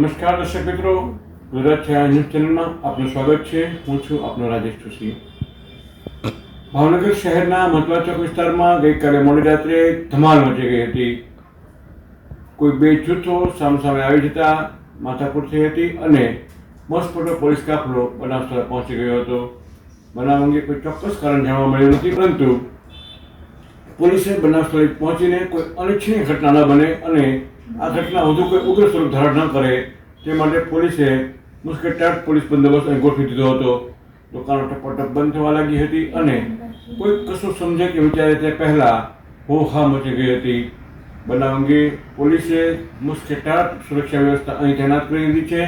નમસ્કાર દર્શક મિત્રો ગુજરાત છાયા ન્યૂઝ ચેનલમાં આપનું સ્વાગત છે હું છું આપનો રાજેશ જોશી ભાવનગર શહેરના મતલા ચોક વિસ્તારમાં ગઈકાલે મોડી રાત્રે ધમાલ મચી ગઈ હતી કોઈ બે જૂથો સામસામે આવી જતા માથાકૂટ થઈ હતી અને મસ્તપોટો પોલીસ કાફલો બનાવ સ્થળે પહોંચી ગયો હતો। બનાવ અંગે કોઈ ચોક્કસ કારણ જાણવા મળ્યું નથી, પરંતુ પોલીસે બનાવ સ્થળે પહોંચીને કોઈ અનિચ્છનીય ઘટના ન બને અને આ ઘટના વધુ કોઈ ઉગ્ર સ્વરૂપ ધારણ ન કરે તે માટે પોલીસે મુશ્કેટાટ પોલીસ બંદોબસ્ત અહીં ગોઠવી દીધો હતો. દુકાનો ટપોટપ બંધ થવા લાગી હતી અને કોઈ કશું સમજે કે વિચારે તે પહેલાં હોહા મચી ગઈ હતી. બનાવ અંગે પોલીસે મુશ્કેટાટ સુરક્ષા વ્યવસ્થા અહીં તૈનાત કરી દીધી છે.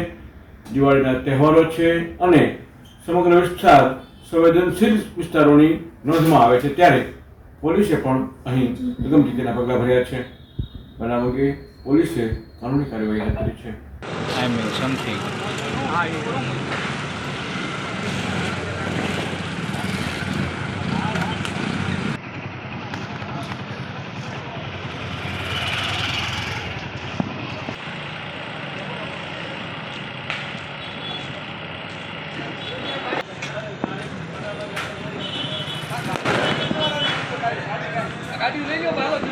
દિવાળીના તહેવારો છે અને સમગ્ર વિસ્તાર સંવેદનશીલ વિસ્તારોની નોંધમાં આવે છે ત્યારે પોલીસે પણ અહીં અગમચેતીના પગલાં ભર્યા છે. બનાવ અંગે પોલીસે કાનૂની કાર્યવાહી હાથ ધરી છે I mean something. Something. You put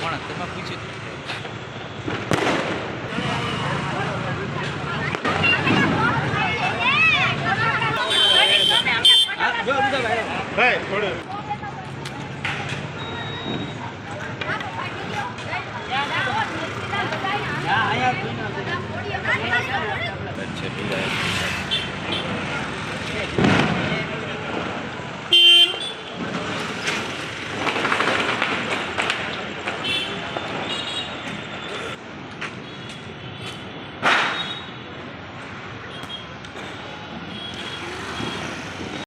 કોણ તેમાં પૂછ્યું ભાઈ થોડું.